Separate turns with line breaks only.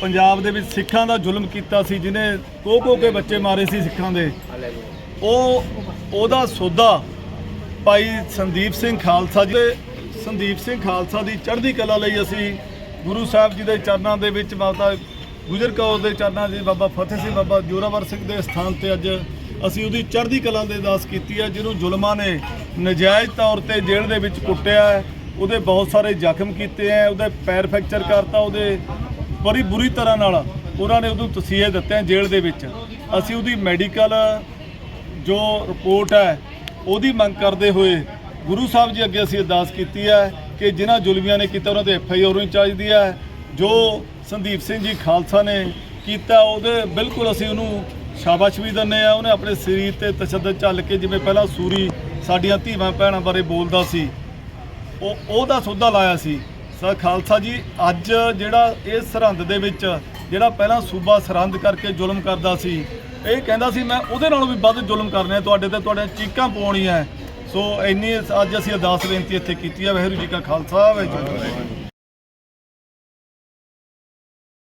ਪੰਜਾਬ ਦੇ ਵਿੱਚ ਸਿੱਖਾਂ ਦਾ ਜ਼ੁਲਮ ਕੀਤਾ ਸੀ ਜਿਨੇ ਕੋ ਕੋ ਕੇ ਬੱਚੇ ਮਾਰੇ ਸੀ ਸਿੱਖਾਂ ਦੇ। ਉਹ ਉਹਦਾ ਸੌਦਾ ਭਾਈ ਸੰਦੀਪ ਸਿੰਘ ਖਾਲਸਾ ਜੀ ਸੰਦੀਪ ਸਿੰਘ ਖਾਲਸਾ ਦੀ ਚੜ੍ਹਦੀ ਕਲਾ ਲਈ ਅਸੀਂ ਗੁਰੂ ਸਾਹਿਬ ਜੀ ਦੇ ਚਰਨਾਂ ਦੇ ਵਿੱਚ ਮਾਤਾ ਗੁਜਰ ਕੌਰ ਦੇ ਚਰਨਾਂ ਦੇ ਬਾਬਾ ਫਤਿਹ ਸਿੰਘ, ਬਾਬਾ ਜੋਰਾਵਰ ਸਿੰਘ ਦੇ ਸਥਾਨ ਤੇ ਅੱਜ ਅਸੀਂ ਉਹਦੀ ਚੜ੍ਹਦੀ ਕਲਾ ਦੇ ਅਰਦਾਸ ਕੀਤੀ ਹੈ, ਜਿਹਨੂੰ ਜ਼ੁਲਮਾਂ ਨੇ ਨਜਾਇਜ਼ ਤੌਰ ਤੇ ਜੇਲ੍ਹ ਦੇ ਵਿੱਚ ਕੁੱਟਿਆ ਉਹਦੇ ਬਹੁਤ ਸਾਰੇ ਜ਼ਖਮ ਕੀਤੇ ਹੈ, ਉਹਦੇ ਪੈਰ ਫ੍ਰੈਕਚਰ ਕਰਤਾ, ਉਹਦੇ ਬੜੀ ਬੁਰੀ ਤਰ੍ਹਾਂ ਨਾਲ ਉਹਨਾਂ ਨੇ ਉਹਨੂੰ ਤਸੀਹੇ ਦਿੱਤੇ ਜੇਲ੍ਹ ਦੇ ਵਿੱਚ। ਅਸੀਂ ਉਹਦੀ ਮੈਡੀਕਲ ਜੋ ਰਿਪੋਰਟ ਹੈ, ਉਹਦੀ ਮੰਗ ਕਰਦੇ ਹੋਏ ਗੁਰੂ ਸਾਹਿਬ ਜੀ ਅੱਗੇ ਅਸੀਂ ਅਰਦਾਸ ਕੀਤੀ ਹੈ ਕਿ ਜਿਨ੍ਹਾਂ ਜ਼ੁਲਮੀਆਂ ਨੇ ਕੀਤਾ, ਉਹਨਾਂ ਤੇ ਐਫ ਆਈ ਆਰ ਹੋਣੀ ਚਾਹੀਦੀ ਹੈ। ਜੋ ਸੰਦੀਪ ਸਿੰਘ ਜੀ ਖਾਲਸਾ ਨੇ ਕੀਤਾ, ਉਹਦੇ ਬਿਲਕੁਲ ਅਸੀਂ ਉਹਨੂੰ ਸ਼ਾਬਾਸ਼ ਵੀ ਦਿੰਦੇ ਆ ਉਹਨੇ ਆਪਣੇ ਸਰੀਰ ਤੇ ਤਸ਼ੱਦਦ ਚੱਲ ਕੇ ਜਿਵੇਂ ਪਹਿਲਾਂ ਸੂਰੀ ਸਾਡੀਆਂ ਧੀਵਾਂ ਭੈਣਾਂ ਬਾਰੇ ਬੋਲਦਾ ਸੀ, ਉਹ ਉਹਦਾ ਸੌਦਾ ਲਾਇਆ ਸੀ। ਸਰ ਖਾਲਸਾ ਜੀ, ਅੱਜ ਜਿਹੜਾ ਇਹ ਸਰਹੰਦ ਦੇ ਵਿੱਚ ਜਿਹੜਾ ਪਹਿਲਾਂ ਸੂਬਾ ਸਰਹੰਦ ਕਰਕੇ ਜ਼ੁਲਮ ਕਰਦਾ ਸੀ, ਇਹ ਕਹਿੰਦਾ ਸੀ, ਮੈਂ ਉਹਦੇ ਨਾਲੋਂ ਵੀ ਵੱਧ ਜ਼ੁਲਮ ਕਰਨੇ ਤੁਹਾਡੇ ਤੇ ਤੁਹਾਡੇ ਚੀਕਾਂ ਪਾਉਣੀਆਂ ਸੋ ਇੰਨੀ ਅੱਜ ਅਸੀਂ ਅਰਦਾਸ ਬੇਨਤੀ ਇੱਥੇ ਕੀਤੀ ਹੈ। ਵਾਹਿਗੁਰੂ ਜੀ ਕਾ ਖਾਲਸਾ, ਵਾਹਿਗੁਰੂ